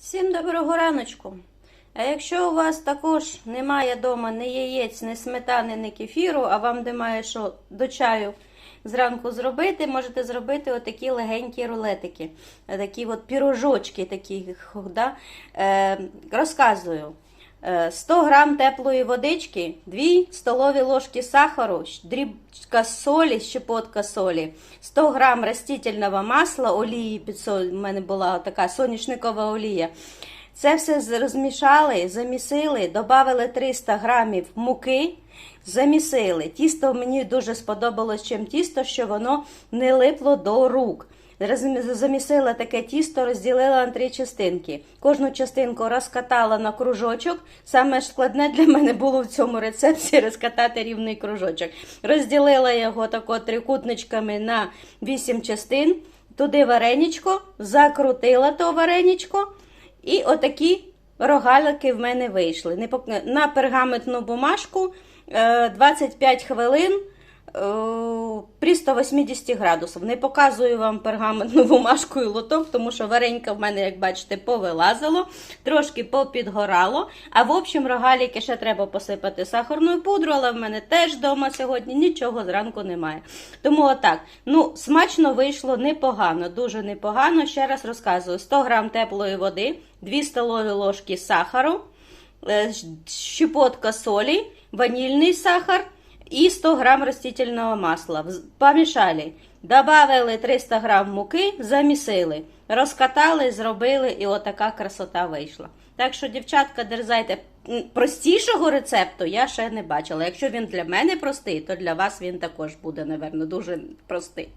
Всім доброго раночку. А якщо у вас також немає вдома ні яєць, ні сметани, ні кефіру, а вам немає що до чаю зранку зробити, можете зробити отакі легенькі рулетики, такі от пірожочки, такі, да? е, розказую. Е, 100 грам теплої водички, 2 столові ложки сахару, дрібка солі, щепотка солі, 100 грам растительного масла, олії під соль, у мене була така соняшникова олія. Це все розмішали, замісили, додали 300 грамів муки, замісили. Тісто мені дуже сподобалось, чим тісто, що воно не липло до рук. Замісила таке тісто, розділила на три частинки. Кожну частинку розкатала на кружочок. Саме складне для мене було в цьому рецепті розкатати рівний кружочок. Розділила його тако трикутничками на вісім частин. Туди вареничко, закрутила то вареничко. І отакі рогалики в мене вийшли. На пергаментну бумажку е, 25 хвилин е, при 180 градусах. Не показую вам пергаментну бумажку і лоток, тому що варенька в мене, як бачите, повилазило, трошки попідгорало. А в общем, рогаліки ще треба посипати сахарною пудрою, але в мене теж вдома сьогодні нічого зранку немає. Тому отак. Ну, смачно вийшло непогано, дуже непогано. Ще раз розказую: 100 грам теплої води, 2 столові ложки сахару, е, щепотка солі, ванільний сахар і 100 грам растительного масла. Помішали. Добавили 300 грам муки, замісили, розкатали, зробили, і отака красота вийшла. Так що, дівчатка, дерзайте. Простішого рецепту я ще не бачила. Якщо він для мене простий, то для вас він також буде, напевно, дуже простий.